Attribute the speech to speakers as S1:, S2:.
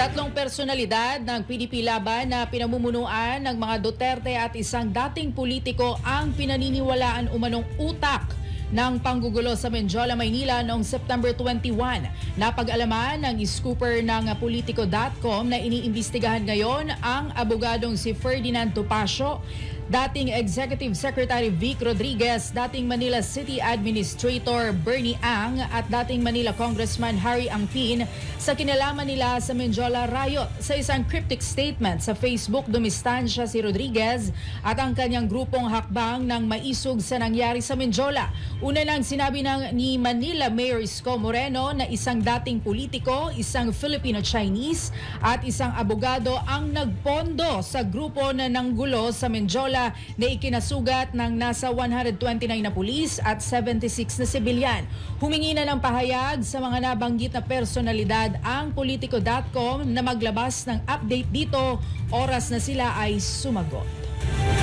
S1: Tatlong personalidad ng PDP laban na pinamumunuan ng mga Duterte at isang dating politiko ang pinaniniwalaan umanong utak ng panggugulo sa Menjola, Maynila noong September 21. Napag-alaman ng scooper ng Politico.com na iniimbestigahan ngayon ang abogadong si Ferdinand Topacio, dating Executive Secretary Vic Rodriguez, dating Manila City Administrator Bernie Ang at dating Manila Congressman Harry Angpin sa kinalaman nila sa Menjola Riot. Sa isang cryptic statement sa Facebook, dumistansya si Rodriguez at ang kanyang grupong hakbang ng maisog sa nangyari sa Menjola. Una nang sinabi ng ni Manila Mayor Isko Moreno na isang dating politiko, isang Filipino-Chinese at isang abogado ang nagpondo sa grupo na nanggulo sa Menjola na ikinasugat ng nasa 129 na pulis at 76 na sibilyan. Humingi na ng pahayag sa mga nabanggit na personalidad ang Politico.com na maglabas ng update dito oras na sila ay sumagot.